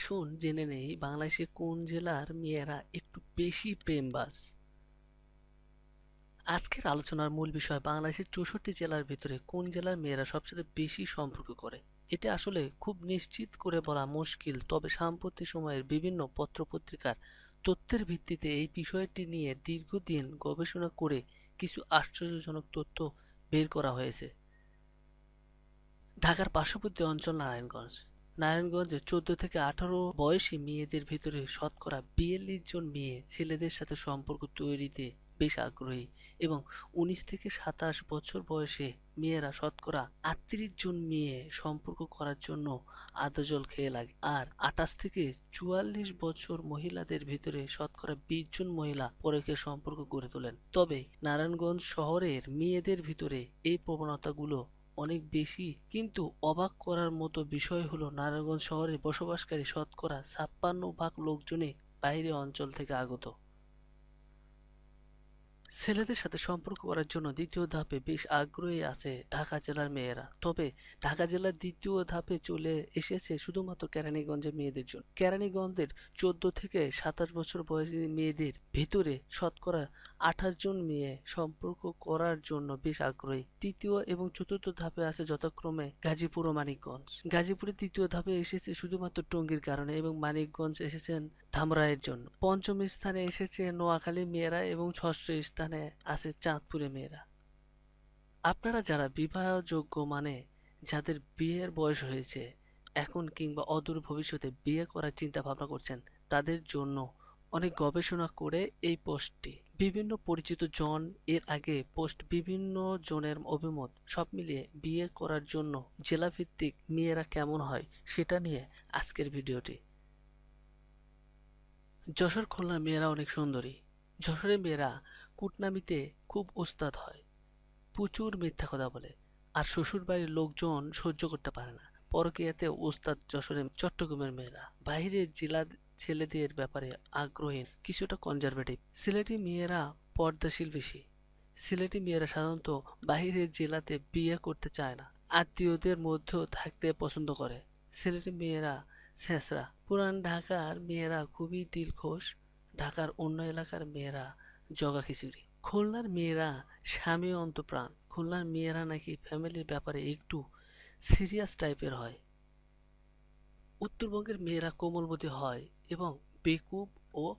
আসুন জেনে নেই বাংলাদেশে কোন জেলার মেয়েরা একটু বেশি প্রেমবাজ আজকের আলোচনার মূল বিষয়, বাংলাদেশের চৌষট্টি জেলার ভিতরে কোন জেলার মেয়েরা সবচেয়ে বেশি সম্পর্ক করে? এটা আসলে খুব নিশ্চিত করে বলা মুশকিল, তবে সাম্প্রতিক সময়ের বিভিন্ন পত্রপত্রিকার তথ্যের ভিত্তিতে এই বিষয়টি নিয়ে দীর্ঘদিন গবেষণা করে কিছু আশ্চর্যজনক তথ্য বের করা হয়েছে। ঢাকার পার্শ্ববর্তী অঞ্চল, নারায়ণগঞ্জ। নারায়ণগঞ্জে চোদ্দ থেকে আঠারো বয়সী মেয়েদের ভিতরে শতকরা বিয়াল্লিশ জন মেয়ে ছেলেদের সাথে সম্পর্ক তৈরিতে বেশ আগ্রহী এবং উনিশ থেকে সাতাশ বছর বয়সে মেয়েরা শতকরা আটত্রিশ জন মেয়ে সম্পর্ক করার জন্য আদা জল খেয়ে লাগে। আর আঠাশ থেকে চুয়াল্লিশ বছর মহিলাদের ভিতরে শতকরা বিশ জন মহিলা পরকে সম্পর্ক গড়ে তোলেন। তবে নারায়ণগঞ্জ শহরের মেয়েদের ভিতরে এই প্রবণতাগুলো অনেক বেশি। কিন্তু অবাক করার মতো বিষয় হলো নারায়ণগঞ্জ শহরে বসবাসকারী শতকরা ছাপ্পান্ন ভাগ লোকজনই বাইরে অঞ্চল থেকে আগত। ছেলেদের সাথে সম্পর্ক করার জন্য দ্বিতীয় ধাপে বেশ আগ্রহী আছে ঢাকা জেলার মেয়েরা। তবে ঢাকা জেলার দ্বিতীয় ধাপে চলে এসেছে শুধুমাত্র কেরানীগঞ্জের মেয়েদের জন্য। কেরানীগঞ্জের চোদ্দ থেকে সাতাশ বছর বয়সী মেয়েদের ভিতরে শতকরা আঠাশ জন মেয়ে সম্পর্ক করার জন্য বেশ আগ্রহী। তৃতীয় এবং চতুর্থ ধাপে আছে যথাক্রমে গাজীপুর ও মানিকগঞ্জ। গাজীপুরের তৃতীয় ধাপে এসেছে শুধুমাত্র টঙ্গীর কারণে এবং মানিকগঞ্জ এসেছেন ধামরাইয়ের জন্য। পঞ্চম স্থানে এসেছে নোয়াখালী মেয়েরা এবং ষষ্ঠ স্থানে আছে চাঁদপুরে মেয়েরা। আপনারা যারা বিবাহযোগ্য মানে যাদের বিয়ের বয়স হয়েছে, এখন কিংবা অদূর ভবিষ্যতে বিয়ে করার চিন্তা ভাবনা করছেন, তাদের জন্য অনেক গবেষণা করে এই পোস্টটি। বিভিন্ন পরিচিত জন এর আগে পোস্ট বিভিন্ন জনের অভিমত সব মিলিয়ে বিয়ে করার জন্য জেলাভিত্তিক মেয়েরা কেমন হয় সেটা নিয়ে আজকের ভিডিওটি। যশোর খুলনার মেয়েরা অনেক সুন্দরী। যশোরের মেয়েরা কুটনামিতে খুব ওস্তাদ হয়। প্রচুর মিথ্যা কথা বলে। আর শ্বশুর বাড়ির লোকজন সহ্য করতে পারে না। পরকীয়াতে ওস্তাদ যশোরের চট্টগ্রামের মেয়েরা। বাইরের জেলার ছেলেদের ব্যাপারে আগ্রহী কিছুটা কনজারভেটিভ সিলেটি মেয়েরা পর্দাশীল বেশি। সিলেটি মেয়েরা সাধারণত বাইরের জেলাতে বিয়ে করতে চায় না। আত্মীয়দের মধ্যেও থাকতে পছন্দ করে। সিলেটি মেয়েরা শেষরা। পুরান ঢাকার মেয়েরা খুবই দিলখোশ। ঢাকার অন্য এলাকার মেয়েরা জগা খিচুড়ি। খুলনার মেয়েরা স্বামী অন্তপ্রাণ খুলনার মেয়েরা নাকি ফ্যামিলির ব্যাপারে একটু সিরিয়াস টাইপের হয়। উত্তরবঙ্গের মেয়েরা কোমলমতি হয় এবং বেকুব ও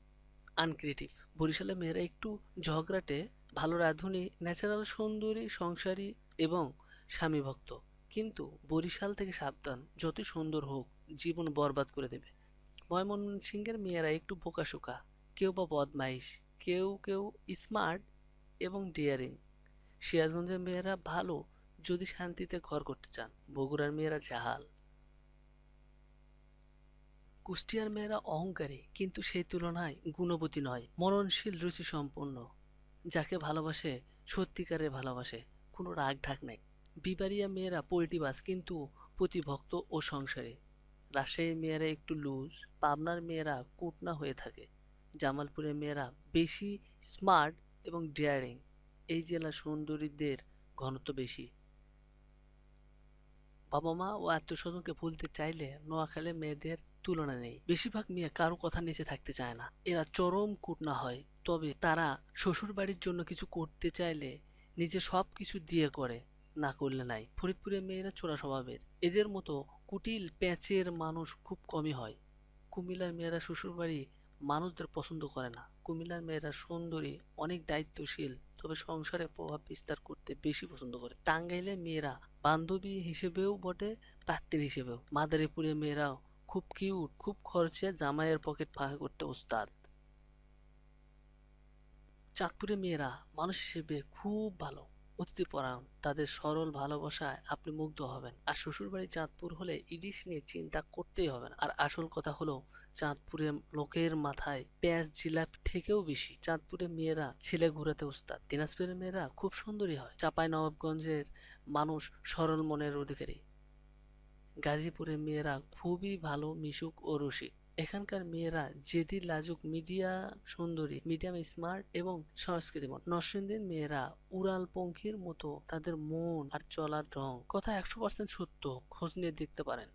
আনক্রিয়েটিভ। বরিশালের মেয়েরা একটু ঝগড়াটে, ভালো রাঁধুনি, ন্যাচারাল সুন্দরী, সংসারী এবং স্বামীভক্ত। কিন্তু বরিশাল থেকে সাবধান, যতই সুন্দর হোক, জীবন বরবাদ করে দেবে। ময়মনসিংহের মেয়েরা একটু বোকাশোকা, কেউ বা বদমাইশ। কেউ কেউ স্মার্ট এবং ডিয়ারিং সিরাজগঞ্জের মেয়েরা ভালো যদি শান্তিতে ঘর করতে চান। বগুড়ার মেয়েরা জাহাল। কুষ্টিয়ার মেয়েরা অহংকারী, কিন্তু সেই তুলনায় গুণবতী নয় মননশীল রুচি সম্পন্ন যাকে ভালোবাসে, সত্যিকারে ভালোবাসে, কোনো রাগ ঢাক নাই। বিবারিয়া মেয়েরা পোল্টিবাস কিন্তু প্রতিভক্ত ও সংসারী। রাজশাহীর মেয়েরা একটু লুজ, পাবনার মেয়েরা কুটনা হয়ে থাকে। জামালপুরের মেয়েরা বেশি স্মার্ট এবং ডেয়ারিং। এই জেলার সুন্দরীদের ঘনত্ব বেশি। বাবা মা ও আত্মীয়স্বজনকে ভুলতে চাইলে নোয়াখালীর মেয়েদের তুলনা নেই। বেশিরভাগ মেয়ে কারও কথা নিচে থাকতে চায় না। এরা চরম কুটনা হয়, তবে তারা শ্বশুর বাড়ির জন্য কিছু করতে চাইলে নিজে সব কিছু দিয়ে করে, না করলে নাই। ফরিদপুরের মেয়েরা চোরা স্বভাবের। এদের মতো কুটিল প্যাচের মানুষ খুব কমই হয়। কুমিল্লার মেয়েরা শ্বশুর বাড়ি মানুষদের পছন্দ করে না। কুমিল্লার মেয়েরা সুন্দরী, অনেক দায়িত্বশীল, তবে সংসারে প্রভাব বিস্তার করতে বেশি পছন্দ করে। টাঙ্গাইলের মেয়েরা বান্ধবী হিসেবেও বটে পাত্রী হিসেবেও। মাদারীপুরের মেয়েরাও খুব কিউট, খুব খরচে জামাইয়ের পকেট ফাঁকা করতে ওস্তাদ। চাঁদপুরের মেয়েরা মানুষ হিসেবে খুব ভালো। অতিথিপরায়ণ তাদের সরল ভালোবাসায় আপনি মুগ্ধ হবেন। আর শ্বশুরবাড়ি চাঁদপুর হলে ইলিশ নিয়ে চিন্তা করতেই হবে না আর আসল কথা হলো, চাঁদপুরের লোকের মাথায় পেঁয়াজ, জিলাপি থেকেও বেশি। চাঁদপুরের মেয়েরা ছেলে ঘুরাতে উস্তাদ দিনাজপুরের মেয়েরা খুব সুন্দরী হয়। চাপাই নবাবগঞ্জের মানুষ সরল মনের অধিকারী। গাজীপুরের মেয়েরা খুবই ভালো, মিশুক ও রসিক। এখানকার মেয়েরা জেদি লাজুক মিডিয়া সুন্দরী, মিডিয়াম স্মার্ট এবং সংস্কৃতিমন নরসিংদীর মেয়েরা উড়াল পঙ্খির মতো তাদের মন আর চলার ঢং কথা একশো পার্সেন্ট সত্য, খোঁজ নিয়ে দেখতে পারেন।